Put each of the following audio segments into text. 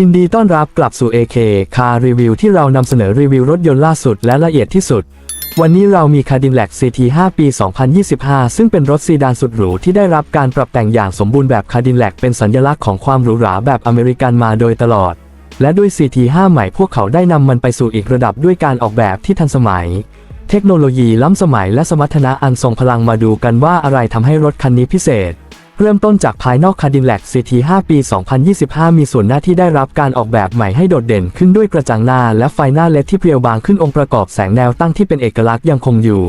ยินดีต้อนรับกลับสู่ AK Car Review ที่เรานำเสนอรีวิวรถยนต์ล่าสุดและละเอียดที่สุด วันนี้เรามี Cadillac CT 5 ปี 2025 ซึ่งเป็นรถซีดานสุดหรูที่ได้รับการปรับแต่งอย่างสมบูรณ์แบบ Cadillac เป็นสัญลักษณ์ของความหรูหราแบบอเมริกันมาโดยตลอด และด้วย CT 5 ใหม่พวกเขาได้นำมันไปสู่อีกระดับด้วยการออกแบบที่ทันสมัย เทคโนโลยีล้ำสมัยและสมรรถนะอันทรงพลังมาดูกันว่าอะไรทำให้รถคันนี้พิเศษ เริ่มต้นจากภายนอก Cadillac CT 5 ปี 2025 มีส่วนหน้าที่ได้รับการออกแบบใหม่ให้โดดเด่นขึ้นด้วยกระจังหน้าและไฟหน้าเลดที่เพรียวบางขึ้นองค์ประกอบแสงแนวตั้งที่เป็นเอกลักษณ์ยังคงอยู่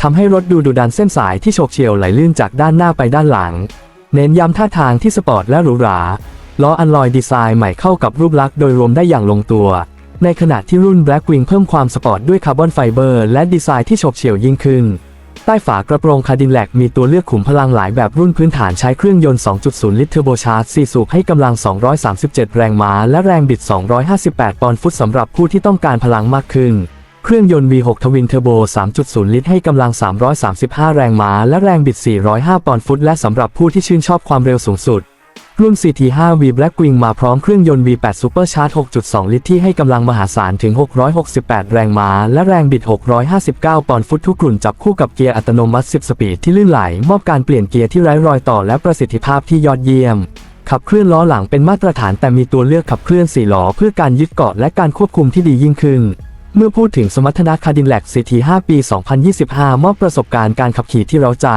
ทำให้รถดูดุดันเส้นสายที่โฉกเฉี่ยวไหลลื่นจากด้านหน้าไปด้านหลัง เน้นย้ำท่าทางที่สปอร์ตและหรูหราล้ออันลอยดีไซน์ใหม่เข้ากับรูปลักษณ์โดยรวมได้อย่างลงตัว ในขณะที่รุ่น Blackwing เพิ่มความสปอร์ตด้วยคาร์บอนไฟเบอร์และดีไซน์ที่โฉบเฉี่ยวยิ่งขึ้น ใต้ฝากระโปรงคาดินแลกมีตัวเลือกขุมพลังหลายแบบรุ่นพื้นฐานใช้เครื่องยนต์ 2.0 ลิตรเทอร์โบชาร์จ 4 สูบให้กำลัง 237 แรงม้า และแรงบิด 258 ปอนด์ฟุตสำหรับผู้ที่ต้องการพลังมากขึ้น เครื่องยนต์ V6 ทวินเทอร์โบ 3.0 ลิตรให้กำลัง 335 แรงม้า และแรงบิด 405 ปอนด์ฟุต และสำหรับผู้ที่ชื่นชอบความเร็วสูงสุด รุ่น CT5V Blackwing มาพร้อมเครื่องยนต์ V8 Supercharge 6.2 ลิตรที่ให้กำลังมหาศาลถึง 668 แรงม้า และแรงบิด 659 ปอนด์ฟุตทุกกลุ่นจับคู่กับเกียร์อัตโนมัติ 10 สปีดที่ลื่นไหล มอบการเปลี่ยนเกียร์ที่ไร้รอยต่อและประสิทธิภาพที่ยอดเยี่ยม ขับเคลื่อนล้อหลังเป็นมาตรฐานแต่มีตัวเลือกขับเคลื่อน4ล้อเพื่อการยึดเกาะและการควบคุมที่ดียิ่งขึ้นเมื่อพูดถึงสมรรถนะ Cadillac CT 5 ปี 2025 มอบประสบการณ์การขับขี่ที่เร้าใจ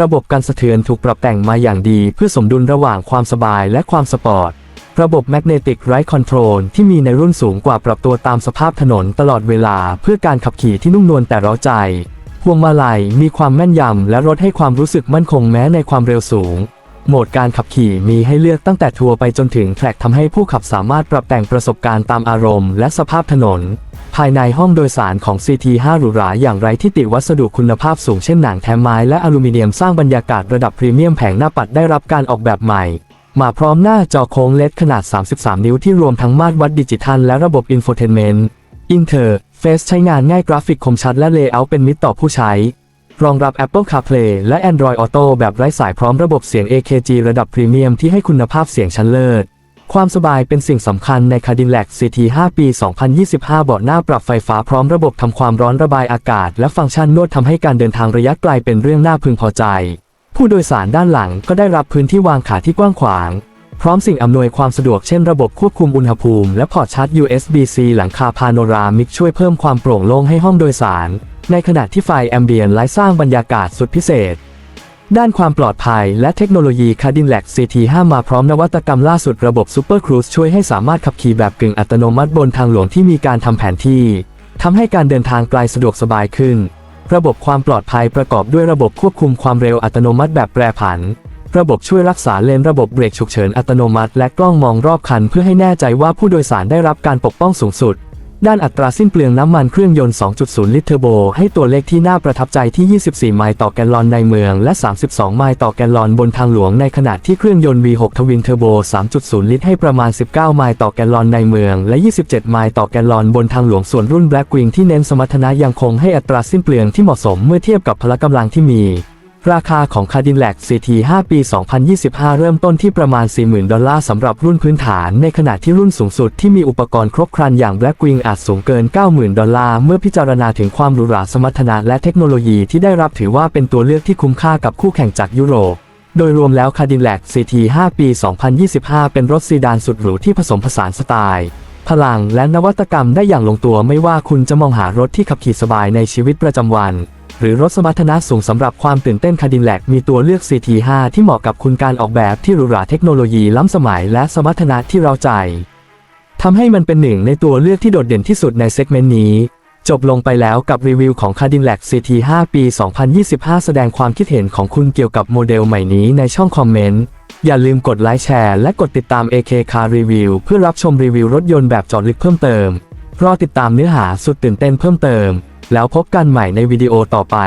ระบบการสะเทือนถูกปรับแต่งมาอย่างดีเพื่อสมดุลระหว่างความสบายและความสปอร์ต ระบบ Magnetic Ride Control ที่มีในรุ่นสูงกว่าปรับตัวตามสภาพถนนตลอดเวลาเพื่อการขับขี่ที่นุ่มนวลแต่เร้าใจ พวงมาลัยมีความแม่นยำและรถให้ความรู้สึกมั่นคงแม้ในความเร็วสูง โหมดการขับขี่มีให้เลือกตั้งแต่ทัวร์ไปจนถึงแทร็กทำให้ผู้ขับสามารถปรับแต่งประสบการณ์ตามอารมณ์และสภาพถนน ภายในห้องโดยสารของ CT5 หรูหราอย่างไรที่ติวัสดุคุณภาพสูงเช่นหนังแท้ไม้และอลูมิเนียมสร้างบรรยากาศระดับพรีเมียมแผงหน้าปัดได้รับการออกแบบใหม่ มาพร้อมหน้าจอโค้งเลดขนาด 33 นิ้วที่รวมทั้งมาตรวัดดิจิทัลและระบบอินโฟเทนเมนต์อินเทอร์เฟซใช้งานง่ายกราฟิกคมชัดและเลเยอร์เป็นมิตรต่อผู้ใช้ รองรับ Apple CarPlay และ Android Auto แบบไร้สายพร้อมระบบเสียง AKG ระดับพรีเมียมที่ให้คุณภาพเสียงชั้นเลิศ ความสบายเป็นสิ่งสำคัญใน Cadillac CT 5 ปี 2025 เบาะหน้าปรับไฟฟ้าพร้อมระบบทำความร้อนระบายอากาศ และฟังก์ชันนวดทำให้การเดินทางระยะไกลเป็นเรื่องน่าพึงพอใจ ผู้โดยสารด้านหลังก็ได้รับพื้นที่วางขาที่กว้างขวาง พร้อมสิ่งอำนวยความสะดวกเช่นระบบควบคุมอุณหภูมิและพอร์ตชาร์จ USB-C หลังคาพาโนรามิกช่วยเพิ่มความโปร่งโล่งให้ห้องโดยสาร ในขณะที่ไฟแอมเบียนไลท์สร้างบรรยากาศสุดพิเศษ ด้านความปลอดภัยและเทคโนโลยี Cadillac CT5 มาพร้อมนวัตกรรมล่าสุดระบบ Super Cruise ช่วยให้สามารถขับขี่แบบกึ่งอัตโนมัติบนทางหลวงที่มีการทำแผนที่ทำให้การเดินทางไกลสะดวกสบายขึ้น ระบบความปลอดภัยประกอบด้วยระบบควบคุมความเร็วอัตโนมัติแบบแปรผัน ระบบช่วยรักษาเลนระบบเบรกฉุกเฉินอัตโนมัติ และกล้องมองรอบคันเพื่อให้แน่ใจว่าผู้โดยสารได้รับการปกป้องสูงสุด ด้านอัตราสิ้นเปลืองน้ำมันเครื่องยนต์ 2.0 ลิตรเทอร์โบ ให้ตัวเลขที่น่าประทับใจที่ 24 ไมล์ต่อแกลลอนในเมือง และ 32 ไมล์ต่อแกลลอนบนทางหลวงในขณะที่เครื่องยนต์ V6 ทวินเทอร์โบ 3.0 ลิตรให้ประมาณ 19 ไมล์ต่อแกลลอนในเมือง และ 27 ไมล์ต่อแกลลอนบนทางหลวงส่วนรุ่น Blackwing ที่เน้นสมรรถนะยังคงให้อัตราสิ้นเปลืองที่เหมาะสมเมื่อเทียบกับพละกำลังที่มี ราคาของ Cadillac CT 5 ปี 2025 เริ่มต้นที่ประมาณ 40,000 ดอลลาร์สำหรับรุ่นพื้นฐาน ในขณะที่รุ่นสูงสุดที่มีอุปกรณ์ครบครันอย่าง Blackwing อาจสูงเกิน 90,000 ดอลลาร์ เมื่อพิจารณาถึงความหรูหราสมรรถนะและเทคโนโลยีที่ได้รับถือว่าเป็นตัวเลือกที่คุ้มค่ากับคู่แข่งจากยุโรป โดยรวมแล้ว Cadillac CT 5 ปี 2025 เป็นรถซีดานสุดหรูที่ผสมผสานสไตล์ พลังและนวัตกรรมได้อย่างลงตัวไม่ว่าคุณจะมองหารถที่ขับขี่สบายในชีวิตประจำวัน หรือรถสมรรถนะสูงสำหรับความตื่นเต้น Cadillac มีตัวเลือก CT5 ที่เหมาะกับคุณการออกแบบที่หรูหราเทคโนโลยีล้ำสมัยและสมรรถนะที่เราใจทำให้มันเป็นหนึ่งในตัวเลือกที่โดดเด่นที่สุดในเซกเมนต์นี้ จบลงไปแล้วกับรีวิวของ Cadillac CT5 ปี 2025 แสดงความคิดเห็นของคุณเกี่ยวกับโมเดลใหม่นี้ในช่องคอมเมนต์ อย่าลืมกดไลค์แชร์และกดติดตาม AK Car Review เพื่อรับชมรีวิวรถยนต์แบบจอดลึกเพิ่มเติม รอติดตามเนื้อหาสุดตื่นเต้นเพิ่มเติม แล้วพบกันใหม่ในวิดีโอต่อไป